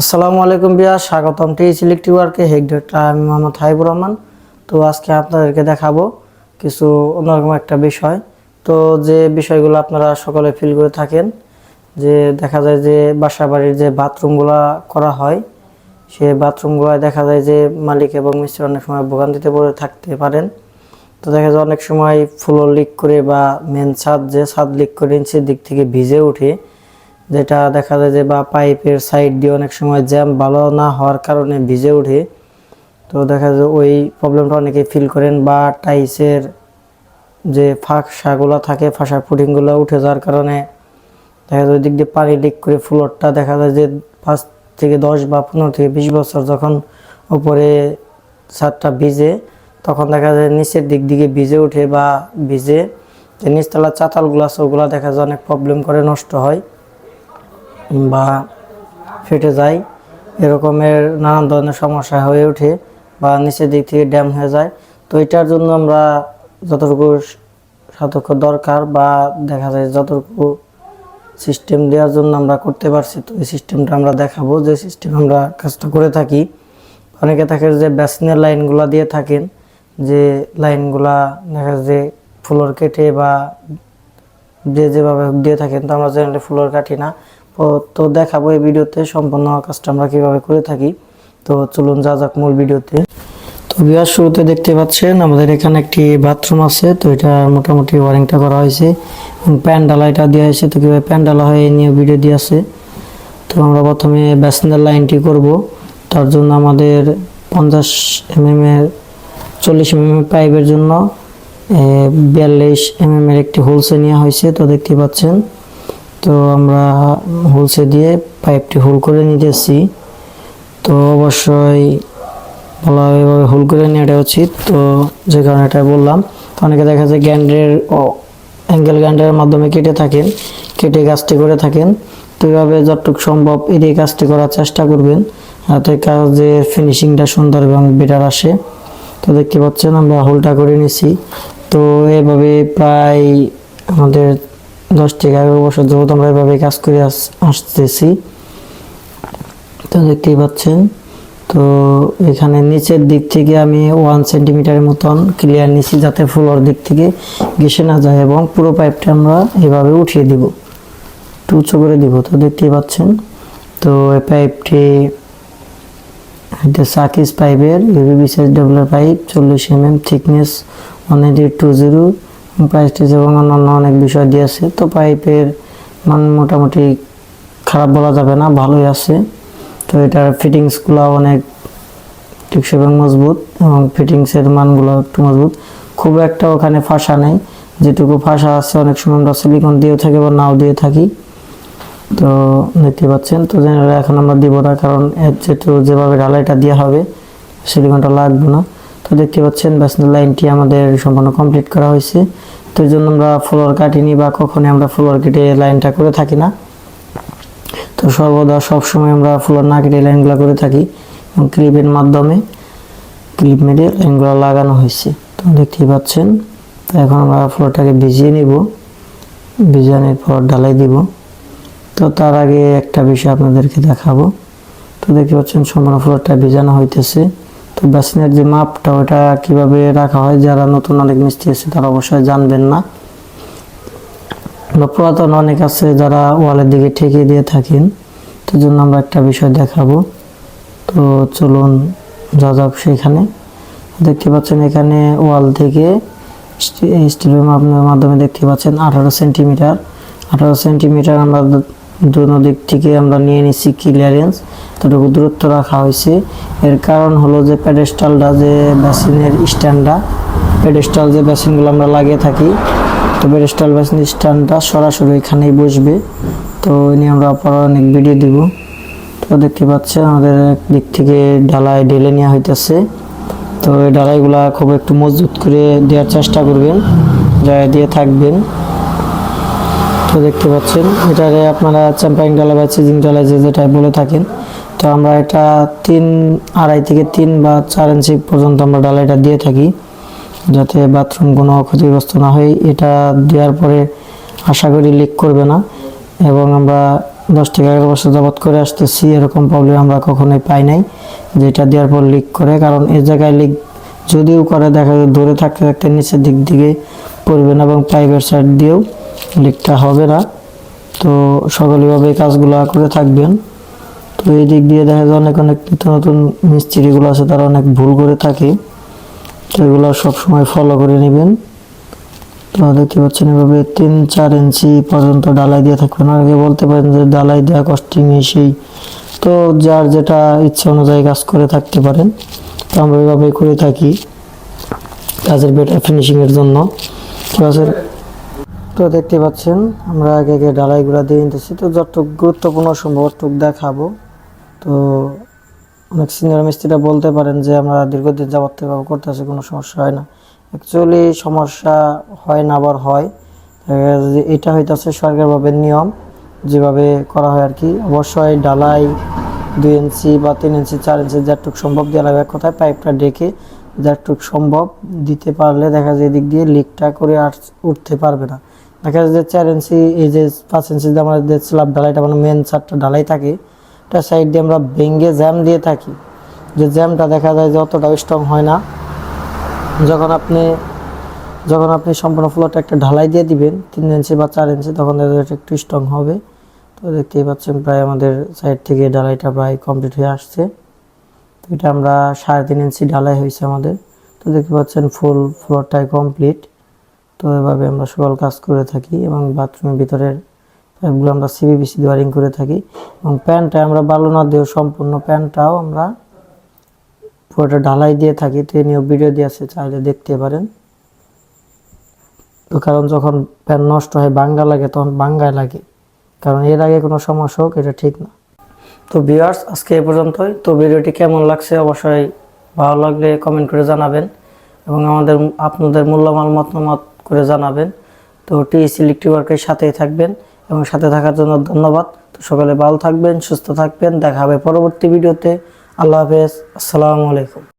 আসসালামু আলাইকুম বিয়া, স্বাগতম টিএস ইলেকট্রিক ওয়ার্কে ডাক্তার আমি মোহাম্মদ হাইবুর রহমান। তো আজকে আপনাদেরকে দেখাবো কিছু অন্যরকম একটা বিষয়। তো যে বিষয়গুলো আপনারা সকলে ফিল করে থাকেন, যে দেখা যায় যে বাসা বাড়ির যে বাথরুমগুলো করা হয়, সে বাথরুমগুলো দেখা যায় যে মালিক এবং মিস্ত্রি অনেক সময় ভোগান্তিতে পড়ে থাকতে পারেন। তো দেখা যায় অনেক সময় ফ্লোর লিক করে বা মেন ছাদ, যে ছাদ লিক করে নিচের দিক থেকে ভিজে ওঠে। যেটা দেখা যায় যে বা পাইপের সাইড দিয়ে অনেক সময় জ্যাম ভালো না হওয়ার কারণে ভিজে ওঠে। তো দেখা যায় ওই প্রবলেমটা অনেকে ফিল করেন বা টাইসের যে ফাঁকসাগুলো থাকে, ফাঁসার ফুটিংগুলো উঠে যাওয়ার কারণে দেখা যায় ওই দিক দিয়ে পানি লিক করে ফ্লোরটা দেখা যায় যে পাঁচ থেকে দশ বা পনেরো থেকে বিশ বছর যখন উপরে ছাদটা ভিজে, তখন দেখা যায় নিচের দিক দিকে ভিজে ওঠে বা ভিজে। যে নিচতলার চাতালগুলো আছে, ওগুলো দেখা যায় অনেক প্রবলেম করে, নষ্ট হয়। বা ফেটে যায়, এরকমের নানান ধরনের সমস্যা হয়ে ওঠে বা নিচের দিক থেকে ড্যাম হয়ে যায়। তো এটার জন্য আমরা যতটুকু সতর্ক দরকার বা দেখা যায় যতটুকু সিস্টেম দেওয়ার জন্য আমরা করতে পারছি, তো এই সিস্টেমটা আমরা দেখাবো যে সিস্টেম আমরা কাজটা করে থাকি। অনেকে থাকে যে ব্যাসিনের লাইনগুলা দিয়ে থাকেন, যে লাইনগুলা দেখা যায় যে ফ্লোর কেটে বা যে যেভাবে দিয়ে থাকেন, তো আমরা জেনারেলি ফ্লোর কাটি না। তো দেখাবো এই ভিডিওতে সম্পূর্ণ কাজটা আমরা কীভাবে করে থাকি। তো চলুন যা যাক মূল ভিডিওতে। তো বিয়ার শুরুতে দেখতে পাচ্ছেন, আমাদের এখানে একটি বাথরুম আছে, তো এটা মোটামুটি ওয়ারিংটা করা হয়েছে। প্যান্ডালা এটা দেওয়া হয়েছে, তো কীভাবে প্যান্ডালা হয় নিয়ে ভিডিও দিয়ে আছে। তো আমরা প্রথমে ব্যাসিনের লাইনটি করব। তার জন্য আমাদের পঞ্চাশ এমএম এর, চল্লিশ এমএম পাইপের জন্য বিয়াল্লিশ এমএম এর একটি হোলসে নেওয়া হয়েছে, তো দেখতে পাচ্ছেন। তো আমরা হোলসে দিয়ে পাইপটি হোল করে নিতেছি। তো অবশ্যই ভালোভাবে এভাবে হোল করে নেওয়াটা উচিত। তো যে কারণে এটা বললাম তো অনেকে দেখা যায় গ্যান্ডের অ্যাঙ্গেল গ্যান্ডের মাধ্যমে কেটে থাকেন, কেটে কাজটি করে থাকেন। তো এইভাবে যতটুকু সম্ভব এদিকে কাজটি করার চেষ্টা করবেন, যাতে কাজের ফিনিশিংটা সুন্দর এবং বেটার আসে। তো দেখতে পাচ্ছেন আমরা হোলটা করে নিছি। তো এভাবে প্রায় আমাদের দশ থেকে এগারো বছর যাবত আমরা এভাবে কাজ করে আস- আসতেছি। তো দেখতেই পাচ্ছেন। তো এখানে নিচের দিক থেকে আমি ওয়ান সেন্টিমিটারের মতন ক্লিয়ার নিছি যাতে ফ্লোর দিক থেকে ঘেসে না যায় এবং পুরো পাইপটা আমরা এভাবে উঠিয়ে দিব। একটু উঁচু করে দিব, তো দেখতেই পাচ্ছেন। তো এই পাইপটি এটা সাকিস পাইপের ইউবিসিএস ডবলার পাইপ চল্লিশ M M thickness one eighty two zero প্রাইসটিজ এবং অন্যান্য অনেক বিষয় দিয়েছে, তো পাইপের মান মোটামুটি খারাপ বলা যাবে না, ভালোই আছে। তো এটার ফিটিংসগুলো অনেক টিকসই এবং মজবুত এবং ফিটিংসের মানগুলো একটু মজবুত। খুব একটা ওখানে ফাঁসা নেই, যেটুকু ফাঁসা আছে অনেক সময় আমরা সিলিকন দিয়েও থাকি বা নাও দিয়ে থাকি। তো দেখতে পাচ্ছেন, তো জেনারেল এখন আমরা দিব না, কারণ যেহেতু যেভাবে ঢালাইটা দেওয়া হবে সিলিকনটা লাগবে না। তো দেখতে পাচ্ছেন ব্যাসনের লাইনটি আমাদের সম্পূর্ণ কমপ্লিট করা হয়েছে। তো এই জন্য আমরা ফ্লোর কাটিনি বা কখনই আমরা ফ্লোর কেটে লাইনটা করে থাকি না। তো সর্বদা সবসময় আমরা ফ্লোর না কেটে লাইনগুলো করে থাকি এবং ক্লিপের মাধ্যমে ক্লিপ মেরে লাইনগুলো লাগানো হয়েছে। তো দেখতেই পাচ্ছেন, তো এখন আমরা ফ্লোরটাকে ভিজিয়ে নিব। ভিজানোর পর ঢালাই দিব। তো তার আগে একটা বিষয় আপনাদেরকে দেখাবো। তো দেখতে পাচ্ছেন, সম্পূর্ণ ফ্লোরটা ভিজানো হইতেছে। তো বেসিনের যে মাপটা, ওটা কীভাবে রাখা হয়? যারা নতুন অনেক মিস্ত্রি আছে, তারা অবশ্যই জানবেন না। বা পুরাতন অনেক আছে যারা ওয়ালের দিকে ঠেকিয়ে দিয়ে থাকেন তো জন্য আমরা একটা বিষয় দেখাবো। তো চলুন, যা যাক সেখানে। দেখতে পাচ্ছেন এখানে ওয়াল থেকে স্টিলের মাধ্যমে দেখতে পাচ্ছেন আঠারো সেন্টিমিটার। আঠারো সেন্টিমিটার আমরা দুনো দিক থেকে আমরা নিয়ে নিচ্ছি ক্লিয়ারেন্স ততটুকু দূরত্ব রাখা হয়েছে। এর কারণ হলো যে প্যাডেস্টালটা যে বেসিনের স্ট্যান্ডটা প্যাডেস্টাল যে বেসিনগুলো আমরা লাগিয়ে থাকি, তো প্যাডেস্টাল বেসিন স্ট্যান্ডটা সরাসরি এখানেই বসবে। তো নিয়ে আমরা পরে অনেক ভিডিও দিব। তো দেখতে পাচ্ছেন আমাদের দিক থেকে ঢালাই ঢেলে নেওয়া হইতেছে। তো এই ঢালাইগুলা খুব একটু মজবুত করে দেওয়ার চেষ্টা করবেন যা দিয়ে থাকবেন। তো দেখতে পাচ্ছেন। এটারে আপনারা চ্যাম্পাইং ডালাই বা চিজিং ডালাই যে যেটা বলে থাকেন। তো আমরা এটা তিন আড়াই থেকে তিন বা চার ইঞ্চি পর্যন্ত আমরা ডালাইটা দিয়ে থাকি, যাতে বাথরুম কোনো ক্ষতিগ্রস্ত না হয়। এটা দেওয়ার পরে আশা করি লিক করবে না এবং আমরা দশ থেকে এগারো বছর যাবৎ করে আসতেছি, এরকম প্রবলেম আমরা কখনোই পাই নাই যেটা দেওয়ার পর লিক করে। কারণ এই জায়গায় লিক যদিও করে, দেখা যায় ধরে থাকতে থাকতে নিচের দিক দিকে পড়বে না এবং পাইপের সাইড দিয়েও লিকটা হবে না। তো সকলেভাবে কাজগুলো করে থাকবেন। তো এই দিক দিয়ে দেখা যায় অনেক অনেক নিত্য নতুন মিস্ত্রিগুলো আছে, তারা অনেক ভুল করে থাকে। তো এগুলো সবসময় ফলো করে নেবেন। তো দেখতে পাচ্ছেন এভাবে তিন, চার ইঞ্চি পর্যন্ত ডালাই দিয়ে থাকবেন। আগে বলতে পারেন যে ডালাই দেওয়া কস্টিং সেই। তো যার যেটা ইচ্ছে অনুযায়ী কাজ করে থাকতে পারেন। তো আমরা এভাবে করে থাকি। কাজের বেটার ফিনিশিংয়ের জন্য। কাজের তো দেখতে পাচ্ছেন, আমরা আগে আগে ডালাইগুলো দিয়ে নিতেছি। তো যতটুকু গুরুত্বপূর্ণ সম্ভব ততটুকু দেখাবো। তো অনেক সিনিয়র মিস্ত্রিরা বলতে পারেন যে, আমরা দীর্ঘদিন যাবত থেকে করতে আসি কোনো সমস্যা হয় না। অ্যাকচুয়ালি সমস্যা হয় না, আবার হয়। এটা হইতেছে সরকারভাবে নিয়ম, যেভাবে করা হয় আর কি অবশ্যই ডালাই দুই ইঞ্চি বা তিন ইঞ্চি, চার ইঞ্চি যারটুক সম্ভব দেওয়া লাগবে। এক কথায় পাইপটা ডেকে যারটুক সম্ভব দিতে পারলে দেখা যায় এদিক দিয়ে লিকটা করে আর উঠতে পারবে না। দেখা যায় যে চার ইঞ্চি এই যে পাঁচ ইঞ্চি যে আমাদের স্ল্যাব ডালাইটা মানে মেন চারটা ঢালাই থাকে, এটা সাইড দিয়ে আমরা ভেঙ্গে জ্যাম দিয়ে থাকি। যে জ্যামটা দেখা যায় যে অতটাও স্ট্রং হয় না। যখন আপনি যখন আপনি সম্পূর্ণ ফ্লোরটা একটা ঢালাই দিয়ে দিবেন, তিন ইঞ্চি বা চার ইঞ্চি তখন এটা একটু স্ট্রং হবে। তো দেখতেই পাচ্ছেন প্রায় আমাদের সাইড থেকে ঢালাইটা প্রায় কমপ্লিট হয়ে আসছে। তো এটা আমরা সাড়ে তিন ইঞ্চি ঢালাই হয়েছে আমাদের। তো দেখতে পাচ্ছেন ফুল ফ্লোরটাই কমপ্লিট তো এভাবে আমরা সকল কাজ করে থাকি এবং বাথরুমের ভিতরের পাইপগুলো আমরা সিবিবিসি ওয়ারিং করে থাকি এবং প্যান্টটা আমরা বালু না দিয়েও সম্পূর্ণ প্যান্টটাও আমরা পুরোটা ঢালাই দিয়ে থাকি। তো এ নিয়েও ভিডিও দিয়ে আছে, চাইলে দেখতে পারেন। তো কারণ যখন প্যান নষ্ট হয়, বাঙ্গা লাগে, তখন বাঙ্গায় লাগে। কারণ এর আগে কোনো সমস্যা হোক, এটা ঠিক না। তো ভিউয়ার্স আজকে এই পর্যন্তই। তো ভিডিওটি কেমন লাগছে অবশ্যই ভালো লাগলে কমেন্ট করে জানাবেন। এবং আমাদের, আপনাদের মূল্যবান মতামত করে জানাবেন। তো টিএসি ইলেকট্রিক ওয়ার্কের সাথেই থাকবেন এবং সাথে থাকার জন্য ধন্যবাদ। তো সকালে ভালো থাকবেন, সুস্থ থাকবেন। দেখা হবে পরবর্তী ভিডিওতে। আল্লাহ হাফেজ। আসসালামু আলাইকুম।